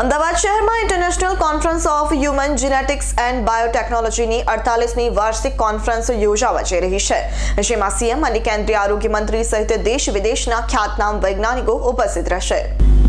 અમદાવાદ શહેરમાં international conference of human genetics and બાયોટેકનોલોજીની અડતાલીસમી વાર્ષિક કોન્ફરન્સ યોજાવા જઈ રહી છે. જેમાં સીએમ અને કેન્દ્રીય આરોગ્ય મંત્રી સહિત દેશ વિદેશના ખ્યાતનામ વૈજ્ઞાનિકો ઉપસ્થિત રહેશે.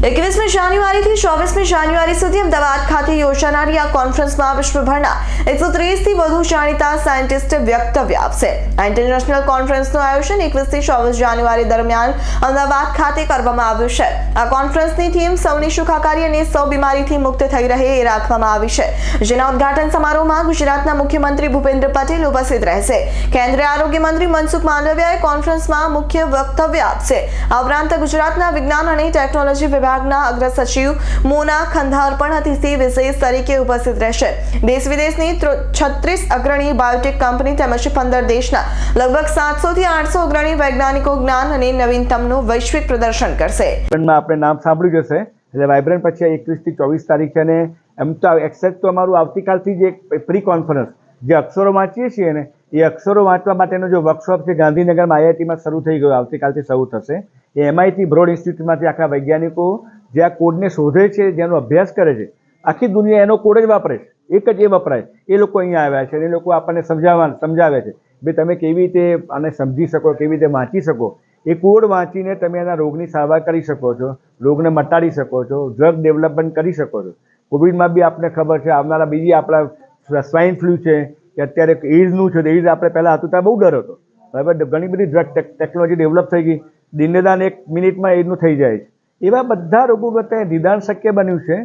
એકવીસમી જાન્યુઆરીથી ચોવીસમી જાન્યુઆરી સુધી અમદાવાદ ખાતે યોજાનારી આ કોન્ફરન્સમાં વિશ્વભરના એકસો ત્રીસથી વધુ જાણીતા સાયન્ટિસ્ટ વ્યક્તવ્ય આપશે. આ ઇન્ટરનેશનલ કોન્ફરન્સનું આયોજન એકવીસથી ચોવીસ જાન્યુઆરી દરમિયાન અમદાવાદ ખાતે કરવામાં આવ્યું છે. આ કોન્ફરન્સની થીમ સૌની સુખાકારી અને સૌ બીમારીથી મુક્ત થઈ રહે એ રાખવામાં આવી છે. જેના ઉદ્ઘાટન સમારોહમાં ગુજરાતના મુખ્યમંત્રી ભૂપેન્દ્ર પટેલ ઉપસ્થિત રહેશે. કેન્દ્રીય આરોગ્ય મંત્રી મનસુખ માંડવિયાએ કોન્ફરન્સમાં મુખ્ય વક્તવ્ય આપશે. આ ઉપરાંત ગુજરાતના વિજ્ઞાન અને ટેકનોલોજી વિભાગના અગ્ર સચિવ મોના ખંધાર પણ અતિથિ વિશેષ તરીકે ઉપસ્થિત રહેશે. દેશ વિદેશની છત્રીસ અગ્રણી બાયોટેક કંપની તેમજ પંદર દેશના લગભગ સાતસો થી આઠસો અગ્રણી વૈજ્ઞાનિકો જ્ઞાન અને નવીનતમનું વૈશ્વિક પ્રદર્શન કરશે. આપણે નામ સાંભળ્યું જશે એટલે વાઇબ્રન્ટ પછી એકવીસથી ચોવીસ તારીખે અને એમ તો એક્સેપ્ટ તો અમારું આવતીકાલથી એક પ્રી કોન્ફરન્સ જે અક્ષરો વાંચીએ છીએ ને એ અક્ષરો વાંચવા માટેનો જો વર્કશોપ છે ગાંધીનગરમાં આઈઆઈટીમાં શરૂ થઈ ગયો, આવતીકાલથી શરૂ થશે. એ એમઆઈટી બ્રોડ ઇન્સ્ટિટ્યૂટમાંથી આખા વૈજ્ઞાનિકો જે આ કોડને શોધે છે, જેનો અભ્યાસ કરે છે, આખી દુનિયા એનો કોડ જ વાપરે છે. એક જ એ વપરાય એ લોકો અહીંયા આવ્યા છે એ લોકો આપણને સમજાવવા સમજાવે છે. ભાઈ, તમે કેવી રીતે આને સમજી શકો, કેવી રીતે વાંચી શકો? એ કોડ વાંચીને તમે એના રોગની સારવાર કરી શકો છો, રોગને મટાડી શકો છો ડ્રગ ડેવલપમેન્ટ કરી શકો છો. કોવિડમાં બી આપણને ખબર છે, આવનારા બીજી આપણા સ્વાઇન ફ્લૂ છે કે અત્યારે એઇડ્સનું છે એઇડ્સ આપણે પહેલાં હતું ત્યાં બહુ ડર હતો. બરાબર? ઘણી બધી ડ્રગ ટેકનોલોજી ડેવલપ થઈ ગઈ. દિનેદાન એક મિનિટમાં એઇડનું થઈ જાય છે. એવા બધા રોગો પ્રત્યે નિદાન શક્ય બન્યું છે.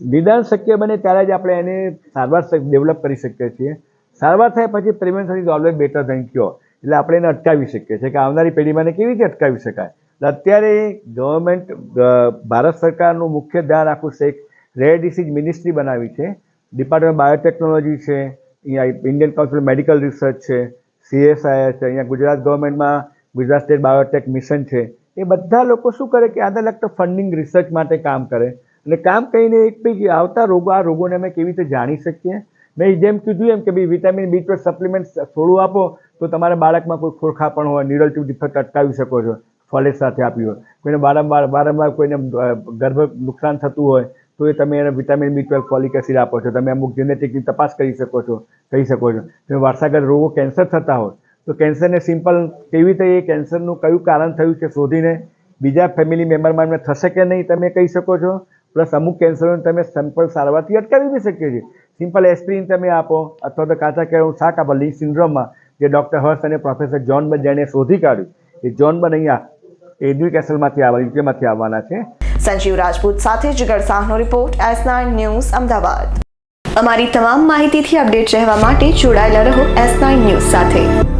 નિદાન શક્ય બને ત્યારે જ આપણે એને સારવાર ડેવલપ કરી શકીએ છીએ. સારવાર થાય પછી prevention is always better than cure એટલે આપણે એને અટકાવી શકીએ છીએ કે આવનારી પેઢીમાં કેવી રીતે અટકાવી શકાય? એટલે અત્યારે ગવર્મેન્ટ ભારત સરકારનું મુખ્ય ધ્યાન રાખવું છે રેર ડિસીઝ મિનિસ્ટ્રી બનાવી છે. ડિપાર્ટમેન્ટ બાયોટેકનોલોજી છે. અહીંયા ઇન્ડિયન કાઉન્સિલ મેડિકલ રિસર્ચ છે સીએસઆઈઆર છે, અહીંયા ગુજરાત ગવર્મેન્ટમાં ગુજરાત સ્ટેટ બાયોટેક મિશન છે. એ બધા લોકો શું કરે કે આને લગતા ફંડિંગ રિસર્ચ માટે કામ કરે. અને કામ કરીને એક પછી આવતા રોગો, આ રોગોને અમે કેવી રીતે જાણી શકીએ? મેં જેમ કીધું એમ કે ભાઈ વિટામિન બી ટ્વેલ્વ સપ્લિમેન્ટ થોડું આપો તો તમારા બાળકમાં કોઈ ખોરખાપણ હોય નિરલ ટ્યુબ ડિફેક્ટ અટકાવી શકો છો, ફોલેટ સાથે આપ્યું હોય. કોઈને વારંવાર વારંવાર કોઈને ગર્ભ નુકસાન થતું હોય તો એ તમે એને vitamin B twelve folic acid આપો છો, તમે અમુક જેનેટિકની તપાસ કરી શકો છો, કહી શકો છો. તમે વારસાગત રોગો કેન્સર થતા હોય, તો કેન્સરને સિમ્પલ કેવી રીતે એ કેન્સરનું કયું કારણ થયું છે શોધીને બીજા ફેમિલી મેમ્બરમાં એમને થશે કે નહીં તમે કહી શકો છો. પ્લસ અમુક કેન્સરોને તમે સિમ્પલ સારવારથી અટકાવી બી શકીએ છીએ. સિમ્પલ એસ્પ્રિન તમે આપો, અથવા તો કાચા કેળું શાક આપો લી સિન્ડ્રોમમાં જે ડૉક્ટર હર્ષ અને પ્રોફેસર જોન જેણે શોધી કાઢ્યું. એ જોન બન અહીંયા એડ્યુકેશનમાંથી આવવા યુકેમાંથી આવવાના છે. સંજીવ રાજપૂત સાથે જગર સાહનો report S nine news Ahmedabad. અમારી તમામ માહિતીથી અપડેટ રહેવા માટે જોડાયેલા રહો એસ નાઇન ન્યૂઝ સાથે.